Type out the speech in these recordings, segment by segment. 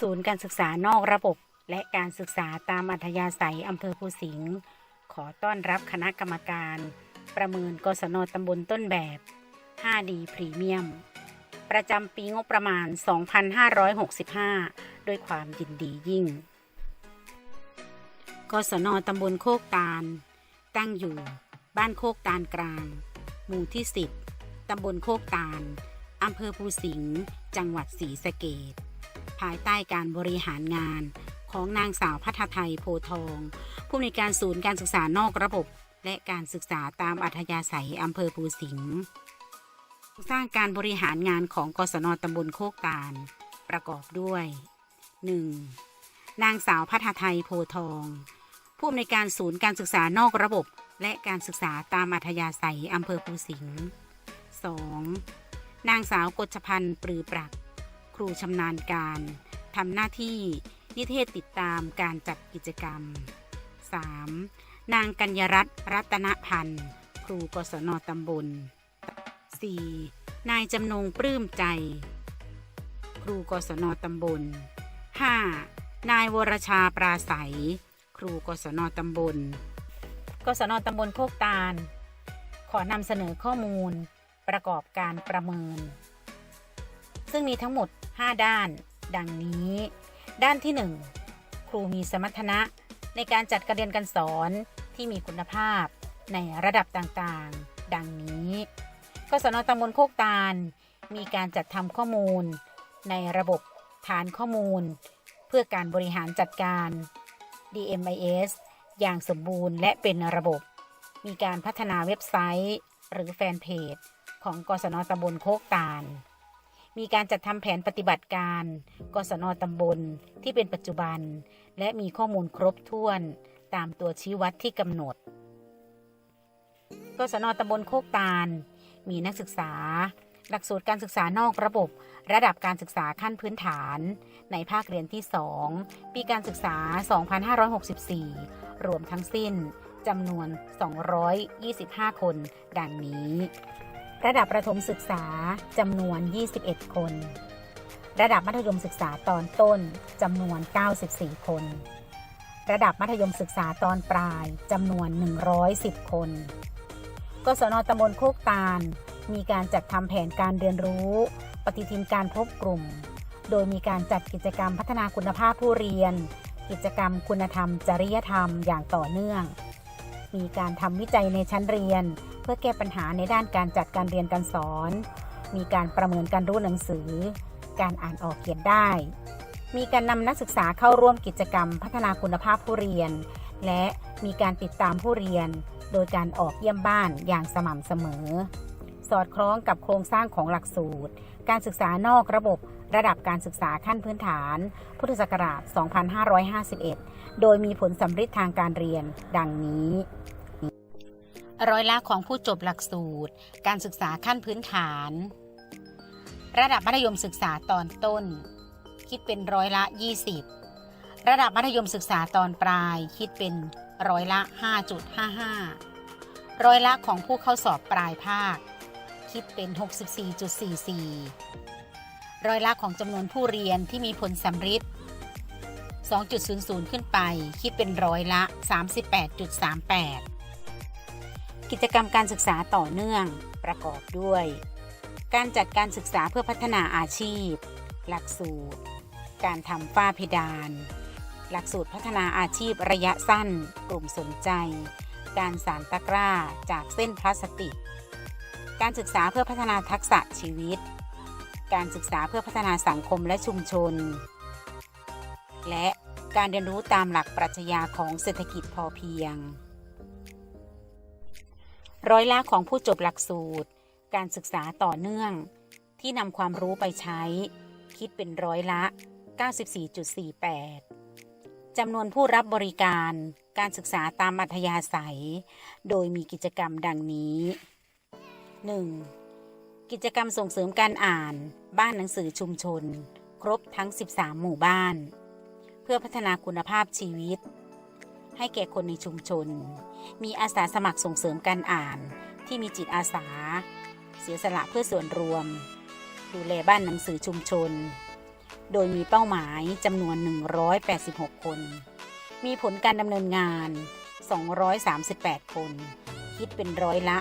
ศูนย์การศึกษานอกระบบ และการศึกษาตามอัธยาศัยอำเภอภูสิงห์ขอต้อนรับคณะกรรมการ ประเมินกศนตำบลต้นแบบ 5D พรีเมียม ประจำปีงบประมาณ 2565 ด้วยความยินดียิ่ง กศนตำบลโคกตาล ตั้งอยู่ บ้านโคกตาลกลาง หมู่ที่ 10ตำบลโคกตาลอำเภอภูสิงห์ จังหวัดศรีสะเกษ ภายใต้การบริหารงาน ของนางสาวพัฒไทยโพทอง ผู้อำนวยการศูนย์การศึกษานอกระบบ และการศึกษาตามอัธยาศัยอำเภอภูสิงห์สร้างการบริหารงานของกศนตำบลโคกตาล ประกอบด้วย 1. นางสาวพัฒไทยโพทอง ผู้อำนวยการศูนย์การศึกษานอกระบบ และการศึกษาตามอัธยาศัยอำเภอภูสิงห์ 2. นางสาวกฎชพันธ์ปรือปรัก รูชำนาญการทำหน้าที่นิเทศติดตามการจัดกิจกรรม 3. นางกัญญรัตน์รัตนพันธ์ ครูกศนตำบล 4. นายจำนงปลื้มใจ ครูกศนตำบล 5. นายวรชาปราศัย ครูกศนตำบล กศนตำบลโคกตาล ขอนำเสนอข้อมูลประกอบการประเมิน ซึ่งมีทั้งหมด 5 ด้าน ดังนี้ ด้านที่ 1 ครูมีสมรรถนะ ในการจัดการเรียนการสอนที่มีคุณภาพ ในระดับต่างๆ ดังนี้กศนตำบลโคกตาล มีการจัดทำข้อมูล ในระบบฐานข้อมูล เพื่อการบริหารจัดการ DMIS อย่างสมบูรณ์และเป็นระบบ มีการพัฒนาเว็บไซต์ หรือแฟนเพจ ของกศนตำบลโคกตาล มีการจัดทำแผนปฏิบัติการกศนตำบลที่เป็นปัจจุบัน และมีข้อมูลครบถ้วนตามตัวชี้วัดที่กำหนด กศนตำบลโคกตาล มีนักศึกษา หลักสูตรการศึกษานอกระบบ ระดับการศึกษาขั้นพื้นฐาน ในภาคเรียนที่ 2 ปีการศึกษา 2564 รวมทั้งสิ้นจำนวน 225 คน ดังนี้ ระดับประถมศึกษาจำนวน 21 คน ระดับมัธยมศึกษาตอนต้นจำนวน 94 คน ระดับมัธยมศึกษาตอนปลายจำนวน 110 คน กศนตำบลโคกตาล มีการจัดทำแผนการเรียนรู้ ปฏิทินการพบกลุ่ม โดยมีการจัดกิจกรรมพัฒนาคุณภาพผู้เรียน กิจกรรมคุณธรรม จริยธรรมอย่างต่อเนื่อง มีการทำวิจัยในชั้นเรียน พื่อแก้ปัญหาในด้านการจัดการเรียนการสอน มีการประเมินการรู้หนังสือ การอ่านออกเขียนได้ มีการนำนักศึกษาเข้าร่วมกิจกรรม พัฒนาคุณภาพผู้เรียน และมีการติดตามผู้เรียน โดยการออกเยี่ยมบ้านอย่างสม่ำเสมอ สอดคล้องกับโครงสร้างของหลักสูตร การศึกษานอกระบบระดับการศึกษาขั้นพื้นฐาน พุทธศักราช 2551 โดยมีผลสำฤทธิ์ทางการเรียน ดังนี้ ร้อยละของผู้จบหลักสูตร การศึกษาขั้นพื้นฐาน ระดับมัธยมศึกษาตอนต้น คิดเป็นร้อยละ 20 ระดับมัธยมศึกษาตอนปลาย คิดเป็นร้อยละ 5.55 ร้อยละของผู้เข้าสอบปลายภาค คิดเป็น 64.44 ร้อยละของจำนวนผู้เรียนที่มีผลสำฤทธิ์2.00 ขึ้นไป คิดเป็นร้อยละ 38.38 กิจกรรมการศึกษาต่อเนื่องประกอบด้วย การจัดการศึกษาเพื่อพัฒนาอาชีพ หลักสูตร การทำฝ้าเพดาน หลักสูตรพัฒนาอาชีพระยะสั้น กลุ่มสนใจ การสารตะกร้าจากเส้นพลาสติก การศึกษาเพื่อพัฒนาทักษะชีวิต การศึกษาเพื่อพัฒนาสังคมและชุมชน และการเรียนรู้ตามหลักปรัชญาของเศรษฐกิจพอเพียง ร้อยละของผู้จบหลักสูตร การศึกษาต่อเนื่อง ที่นำความรู้ไปใช้ คิดเป็นร้อยละ 94.48 จำนวนผู้รับบริการการศึกษาตามอัธยาศัย โดยมีกิจกรรมดังนี้ 1. กิจกรรมส่งเสริมการอ่าน บ้านหนังสือชุมชน ครบทั้ง 13 หมู่บ้าน เพื่อพัฒนาคุณภาพชีวิต ให้แก่คนในชุมชน มีอาสาสมัครส่งเสริมการอ่าน ที่มีจิตอาสา เสียสละเพื่อส่วนรวม ดูแลบ้านหนังสือชุมชน โดยมีเป้าหมายจำนวน 186 คน มีผลการดำเนินงาน 238 คน คิดเป็นร้อยละ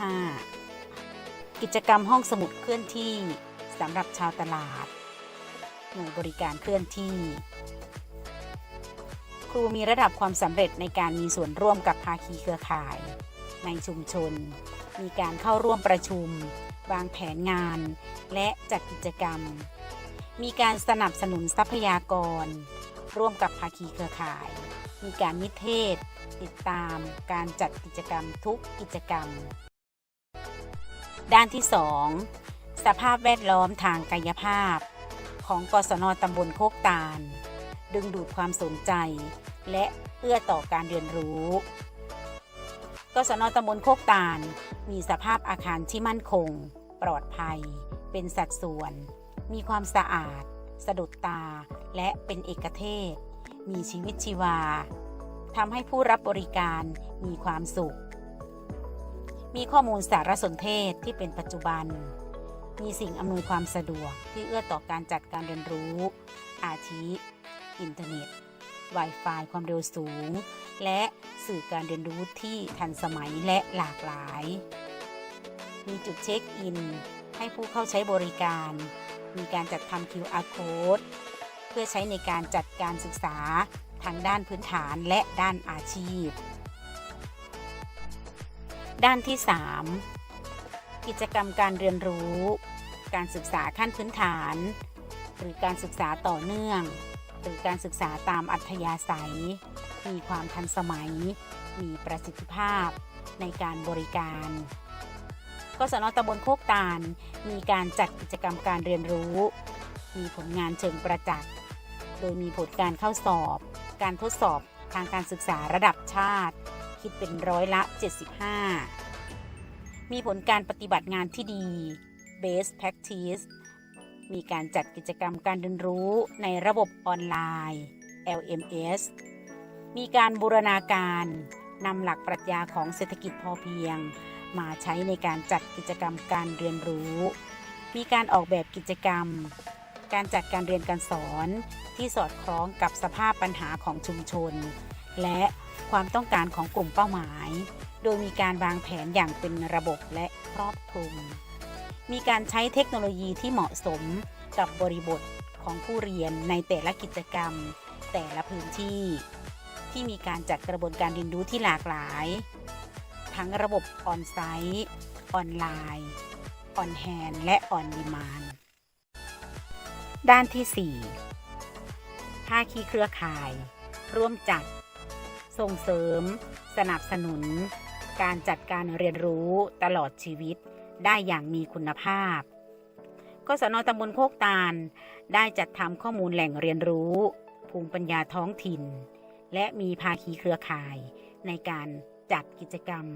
127.95 กิจกรรมห้องสมุดเคลื่อนที่สำหรับชาวตลาดหน่วยบริการเคลื่อนที่ ครูมีระดับความสำเร็จในการมีส่วนร่วมกับภาคีเครือข่าย ในชุมชน มีการเข้าร่วมประชุม วางแผนงาน และจัดกิจกรรม มีการสนับสนุนทรัพยากร ร่วมกับภาคีเครือข่าย มีการนิเทศ ติดตามการจัดกิจกรรมทุกกิจกรรม ด้านที่ 2 สภาพแวดล้อมทางกายภาพ ของกศนตำบลโคกตาล ดึงดูดความสนใจ และเอื้อต่อการเรียนรู้กศนตำบลโคกตาล มีสภาพอาคารที่มั่นคง ปลอดภัย เป็นสัดส่วน มีความสะอาด สะดุดตา และเป็นเอกเทศ มีชีวิตชีวาทำให้ผู้รับบริการมีความสุข มีข้อมูลสารสนเทศที่เป็นปัจจุบัน มีสิ่งอำนวยความสะดวกที่เอื้อต่อการจัดการเรียนรู้ อาทิ อินเทอร์เน็ต Wi-Fi ความเร็วสูง และสื่อการเรียนรู้ที่ทันสมัยและหลากหลาย มีจุดเช็คอิน ให้ผู้เข้าใช้บริการ มีการจัดทำ QR code เพื่อใช้ในการจัดการศึกษาทางด้านพื้นฐานและด้านอาชีพ ด้านที่ 3 กิจกรรมการเรียนรู้ การศึกษาขั้นพื้นฐาน หรือการศึกษาต่อเนื่อง หรือการศึกษาตามอัธยาศัย มีความทันสมัย มีประสิทธิภาพในการบริการกศนตำบลโคกตาลมีการจัดกิจกรรมการเรียนรู้ มีผลงานเชิงประจักษ์โดยมีผลการเข้าสอบ การทดสอบทางการศึกษาระดับชาติ คิดเป็นร้อยละ 75 มีผลการปฏิบัติงานที่ดี Best Practice มีการจัดกิจกรรมการเรียนรู้ในระบบออนไลน์ LMS มีการบูรณาการนำหลักปรัชญาของเศรษฐกิจพอเพียง มาใช้ในการจัดกิจกรรมการเรียนรู้ มีการออกแบบกิจกรรม การจัดการเรียนการสอนที่สอดคล้องกับสภาพปัญหาของชุมชน และความต้องการของกลุ่มเป้าหมาย โดยมีการวางแผนอย่างเป็นระบบและครอบคลุม มีการใช้เทคโนโลยีที่เหมาะสมกับบริบทของผู้เรียนในแต่ละกิจกรรม แต่ละพื้นที่ ที่มีการจัดกระบวนการเรียนรู้ที่หลากหลาย ทั้งระบบออนไซต์ออนไลน์ออนแฮนและออนดีมานด้านที่ 4 ภาคีเครือข่าย ร่วมจัด ส่งเสริม สนับสนุน การจัดการเรียนรู้ตลอดชีวิต ได้อย่างมีคุณภาพกศนตำบลโคกตาล ได้จัดทำข้อมูลแหล่งเรียนรู้ ภูมิปัญญาท้องถิ่น และมีภาคีเครือข่ายในการจัดกิจกรรม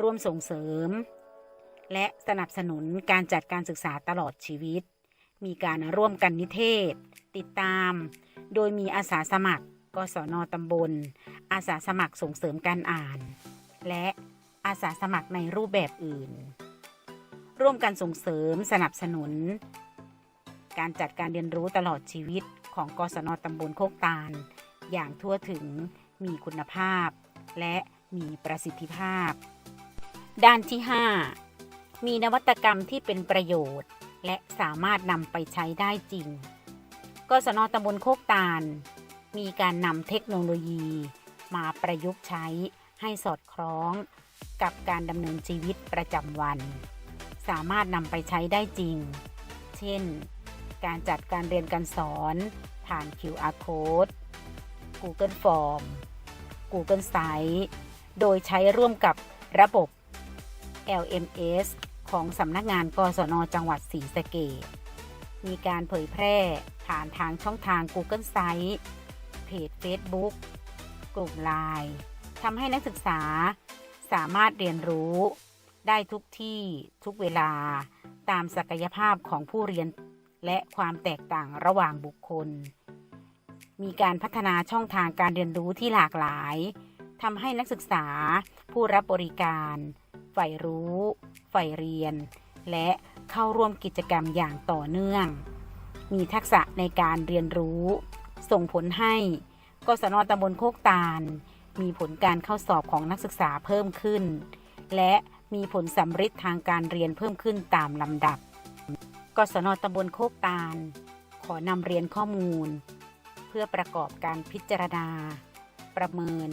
ร่วมส่งเสริม และสนับสนุนการจัดการศึกษาตลอดชีวิต มีการร่วมกันนิเทศ ติดตาม โดยมีอาสาสมัครกศนตำบล อาสาสมัครส่งเสริมการอ่าน และอาสาสมัครในรูปแบบอื่น ร่วมกันส่งเสริมสนับสนุน การจัดการเรียนรู้ตลอดชีวิตของกศนตำบลโคกตาล อย่างทั่วถึงมีคุณภาพ และมีประสิทธิภาพ ด้านที่ 5 มีนวัตกรรมที่เป็นประโยชน์ และสามารถนำไปใช้ได้จริง กศนตำบลโคกตาล มีการนำเทคโนโลยี มาประยุกต์ใช้ให้สอดคล้องกับการดำเนินชีวิตประจำวัน สามารถนำไปใช้ได้จริง เช่น การจัดการเรียนการสอนผ่าน QR Code Google Form Google Site โดยใช้ร่วมกับระบบ LMS ของสำนักงานกศนจังหวัดศรีสะเกษมีการเผยแพร่ผ่านทางช่องทาง Google Site เพจ Facebook กลุ่มไลน์ทำให้นักศึกษาสามารถเรียนรู้ ได้ทุกที่ทุกเวลาตามศักยภาพของผู้เรียนและความแตกต่างระหว่างบุคคล มีการพัฒนาช่องทางการเรียนรู้ที่หลากหลายทำให้นักศึกษา ผู้รับบริการใฝ่รู้ใฝ่เรียน และเข้าร่วมกิจกรรมอย่างต่อเนื่อง มีทักษะในการเรียนรู้ ส่งผลให้กศนตำบลโคกตาล มีผลการเข้าสอบของนักศึกษาเพิ่มขึ้น และ มีผลสำฤทธิ์ทางการเรียนเพิ่มขึ้นตามลำดับ กศนตำบลโคกตาล ขอนำเรียนข้อมูล เพื่อประกอบการพิจารณา ประเมิน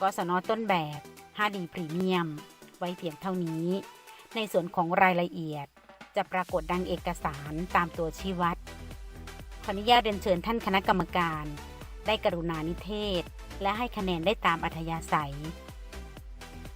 กศนต้นแบบ 5D พรีเมียม ไว้เพียงเท่านี้ ในส่วนของรายละเอียดจะปรากฏดังเอกสารตามตัวชี้วัด ขออนุญาตเรียนเชิญท่านคณะกรรมการ ได้กรุณานิเทศ และให้คะแนนได้ตามอัธยาศัย